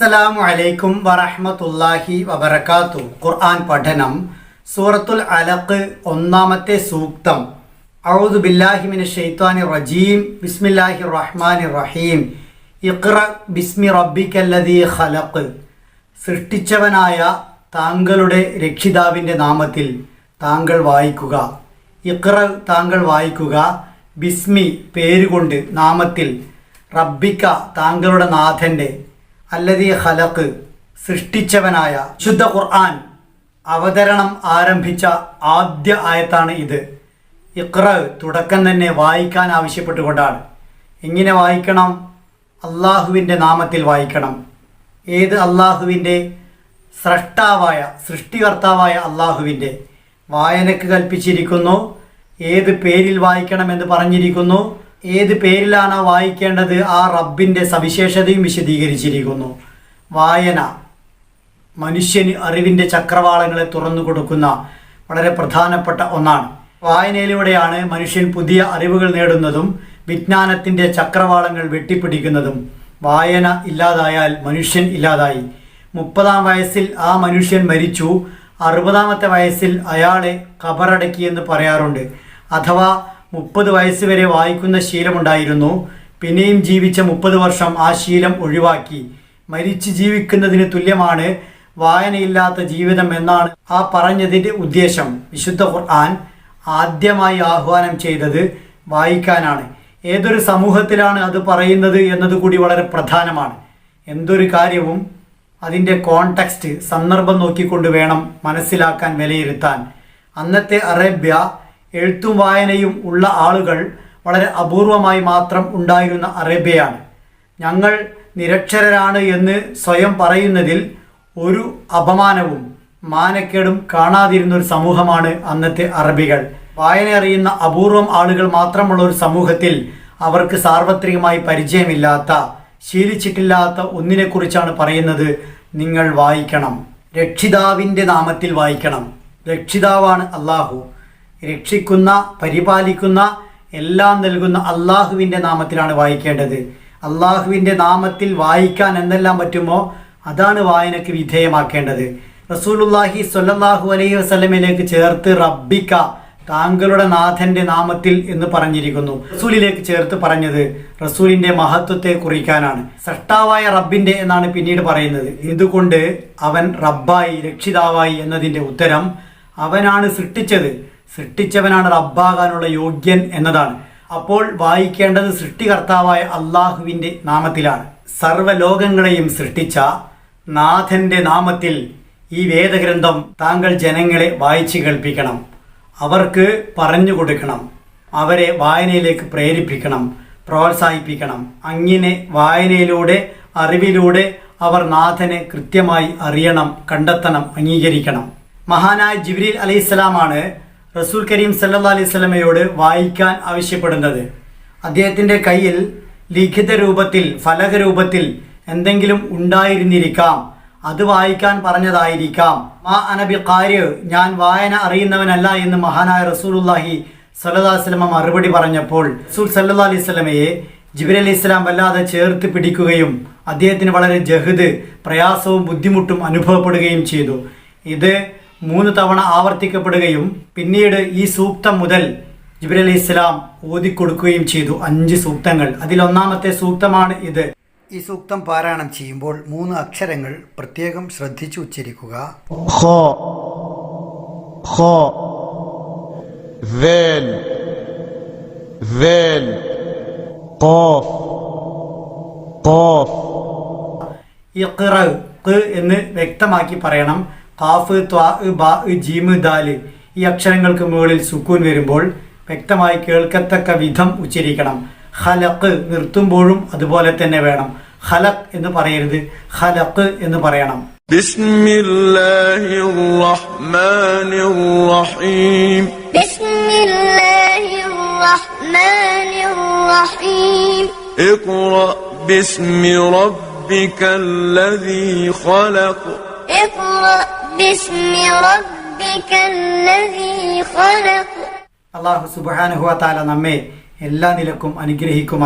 അസ്സലാമു അലൈക്കും വറഹ്മത്തുള്ളാഹി വബറകാത്തു ഖുർആൻ പഠനം സൂറത്തുൽ അലഖ് ഒന്നാമത്തെ സൂക്തം. ഔദു ബില്ലാഹി ഷെയ്ത്താനി റജീം. ബിസ്മില്ലാഹിർ റഹ്മാനിർ റഹീം. ഇഖ്റ ബിസ്മി റബ്ബിക്കല്ലദീ ഖലഖ്. സൃഷ്ടിച്ചവനായ താങ്കളുടെ രക്ഷിതാവിന്റെ നാമത്തിൽ താങ്കൾ വായിക്കുക. ഇഖ്റ താങ്കൾ വായിക്കുക. ബിസ്മി പേരുകൊണ്ട് നാമത്തിൽ. റബ്ബിക്ക താങ്കളുടെ നാഥന്റെ അല്ലതീ ഖലഖ് സൃഷ്ടിച്ചവനായ ശുദ്ധ ഖുർആൻ അവതരണം ആരംഭിച്ച ആദ്യ ആയത്താണ് ഇത്. ഇഖ്റ തുടക്കം തന്നെ വായിക്കാൻ ആവശ്യപ്പെട്ടുകൊണ്ടാണ്. എങ്ങനെ വായിക്കണം അള്ളാഹുവിന്റെ നാമത്തിൽ വായിക്കണം. ഏത് അള്ളാഹുവിന്റെ സ്രഷ്ടാവായ സൃഷ്ടികർത്താവായ അള്ളാഹുവിന്റെ വായനക്ക് കൽപ്പിച്ചിരിക്കുന്നു ഏത് പേരിൽ വായിക്കണമെന്ന് പറഞ്ഞിരിക്കുന്നു ഏത് പേരിലാണ് വായിക്കേണ്ടത്? ആ റബ്ബിന്റെ സവിശേഷതയും വിശദീകരിച്ചിരിക്കുന്നു. വായന മനുഷ്യന് അറിവിന്റെ ചക്രവാളങ്ങളെ തുറന്നു കൊടുക്കുന്ന വളരെ പ്രധാനപ്പെട്ട ഒന്നാണ്. വായനയിലൂടെയാണ് മനുഷ്യൻ പുതിയ അറിവുകൾ നേടുന്നതും വിജ്ഞാനത്തിന്റെ ചക്രവാളങ്ങൾ വെട്ടിപ്പിടിക്കുന്നതും. വായന ഇല്ലാതായാൽ മനുഷ്യൻ ഇല്ലാതായി. മുപ്പതാം വയസ്സിൽ ആ മനുഷ്യൻ മരിച്ചു. അറുപതാമത്തെ വയസ്സിൽ അയാളെ കബറടക്കിയെന്ന് പറയാറുണ്ട്. അഥവാ മുപ്പത് വയസ്സ് വരെ വായിക്കുന്ന ശീലമുണ്ടായിരുന്നു. പിന്നെയും ജീവിച്ച മുപ്പത് വർഷം ആ ശീലം ഒഴിവാക്കി. മരിച്ച് ജീവിക്കുന്നതിന് തുല്യമാണ് വായനയില്ലാത്ത ജീവിതം എന്നാണ് ആ പറഞ്ഞതിന്റെ ഉദ്ദേശം. വിശുദ്ധ ഖുർആൻ ആദ്യമായി ആഹ്വാനം ചെയ്തത് വായിക്കാനാണ്. ഏതൊരു സമൂഹത്തിലാണ് അത് പറയുന്നത് എന്നതുകൂടി വളരെ പ്രധാനമാണ്. എന്തൊരു കാര്യവും അതിന്റെ കോണ്ടെക്സ്റ്റ് സന്ദർഭം നോക്കിക്കൊണ്ട് വേണം മനസ്സിലാക്കാൻ വിലയിരുത്താൻ. അന്നത്തെ അറേബ്യ എഴുത്തും വായനയും ഉള്ള ആളുകൾ വളരെ അപൂർവമായി മാത്രം ഉണ്ടായിരുന്ന അറേബ്യയാണ്. ഞങ്ങൾ നിരക്ഷരരാണ് എന്ന് സ്വയം പറയുന്നതിൽ ഒരു അപമാനവും മാനക്കേടും കാണാതിരുന്ന ഒരു സമൂഹമാണ് അന്നത്തെ അറബികൾ. വായന അറിയുന്ന അപൂർവം ആളുകൾ മാത്രമുള്ള ഒരു സമൂഹത്തിൽ അവർക്ക് സാർവത്രികമായി പരിചയമില്ലാത്ത ശീലിച്ചിട്ടില്ലാത്ത ഒന്നിനെക്കുറിച്ചാണ് പറയുന്നത് നിങ്ങൾ വായിക്കണം. രക്ഷിതാവിന്റെ നാമത്തിൽ വായിക്കണം. രക്ഷിതാവാണ് അള്ളാഹു രക്ഷിക്കുന്ന പരിപാലിക്കുന്ന എല്ലാം നൽകുന്ന അള്ളാഹുവിന്റെ നാമത്തിലാണ് വായിക്കേണ്ടത്. അള്ളാഹുവിന്റെ നാമത്തിൽ വായിക്കാൻ എന്തെല്ലാം പറ്റുമോ അതാണ് വായനക്ക് വിധേയമാക്കേണ്ടത്. റസൂലുല്ലാഹി സ്വല്ലല്ലാഹു അലൈഹി വസ്ലമിലേക്ക് ചേർത്ത് റബ്ബിക്ക താങ്കളുടെ നാഥന്റെ നാമത്തിൽ എന്ന് പറഞ്ഞിരിക്കുന്നു. റസൂലിലേക്ക് ചേർത്ത് പറഞ്ഞത് റസൂലിന്റെ മഹത്വത്തെ കുറിക്കാനാണ്. സഷ്ടാവായ റബ്ബിന്റെ എന്നാണ് പിന്നീട് പറയുന്നത്. എന്തുകൊണ്ട് അവൻ റബ്ബായി രക്ഷിതാവായി എന്നതിന്റെ ഉത്തരം അവനാണ് സൃഷ്ടിച്ചത്. സൃഷ്ടിച്ചവനാണ് റബ്ബാകാനുള്ള യോഗ്യൻ എന്നതാണ്. അപ്പോൾ വായിക്കേണ്ടത് സൃഷ്ടികർത്താവായ അള്ളാഹുവിന്റെ നാമത്തിലാണ്. സർവലോകങ്ങളെയും സൃഷ്ടിച്ച നാഥന്റെ നാമത്തിൽ ഈ വേദഗ്രന്ഥം താങ്കൾ ജനങ്ങളെ വായിച്ചു കേൾപ്പിക്കണം. അവർക്ക് പറഞ്ഞു കൊടുക്കണം. അവരെ വായനയിലേക്ക് പ്രേരിപ്പിക്കണം. പ്രോത്സാഹിപ്പിക്കണം. അങ്ങനെ വായനയിലൂടെ അറിവിലൂടെ അവർ നാഥനെ കൃത്യമായി അറിയണം കണ്ടെത്തണം അംഗീകരിക്കണം. മഹാനായ ജിബ്രീൽ അലൈഹിസ്സലാമാണ് റസൂൽ കരീം സല്ലാ അലൈഹി സ്വലമയോട് വായിക്കാൻ ആവശ്യപ്പെടുന്നത്. അദ്ദേഹത്തിന്റെ കയ്യിൽ ലിഖിത രൂപത്തിൽ ഫലക രൂപത്തിൽ എന്തെങ്കിലും ഉണ്ടായിരുന്നിരിക്കാം. അത് വായിക്കാൻ പറഞ്ഞതായിരിക്കാം. മാ അനബി കാര്യ ഞാൻ വായന അറിയുന്നവനല്ല എന്ന് മഹാനായ റസൂലുല്ലാഹി സല്ലാ വസ്ലമ മറുപടി പറഞ്ഞപ്പോൾ റസൂൽ സല്ലാ അലൈഹി സ്വലമയെ ജിബിർ അലി ഇസ്ലാം വല്ലാതെ ചേർത്ത് പിടിക്കുകയും അദ്ദേഹത്തിന് വളരെ ജഹദ് പ്രയാസവും ബുദ്ധിമുട്ടും അനുഭവപ്പെടുകയും ചെയ്തു. ഇത് മൂന്ന് തവണ ആവർത്തിക്കപ്പെടുകയും പിന്നീട് ഈ സൂക്തം മുതൽ ജിബ്രി അലി ഇസ്ലാം ഓതിക്കൊടുക്കുകയും ചെയ്തു. അഞ്ച് സൂക്തങ്ങൾ. അതിലൊന്നാമത്തെ സൂക്തമാണ് ഇത്. ഈ സൂക്തം പാരായണം ചെയ്യുമ്പോൾ മൂന്ന് അക്ഷരങ്ങൾ പ്രത്യേകം ശ്രദ്ധിച്ചു ഉച്ചരിക്കുക. എന്ന് വ്യക്തമാക്കി പറയണം. താഫ് ത്വാ ബാ ജീമ് ദാൽ ഈ അക്ഷരങ്ങൾക്ക് മുകളിൽ സുക്കൂൻ വരുമ്പോൾ വ്യക്തമായി കേൾക്കത്തക്ക വിധം ഉച്ചരിക്കണം. ഹലക്ക് നിർത്തുമ്പോഴും അതുപോലെ തന്നെ വേണം. ഹലക് എന്ന് പറയരുത്. ഹലക്ക് എന്ന് പറയണം. ബിസ്മി റബ്ബിക്കല്ലദീ ഖലഖ്. ഇഖ്റ بسم الله الرحمن الرحيم اقرأ باسم ربك الذي خلق اقرأ باسم ربك الذي خلق അള്ളാഹു സുബാനുഹുവ താല നമ്മെ എല്ലാ നിലക്കും അനുഗ്രഹിക്കുമാർ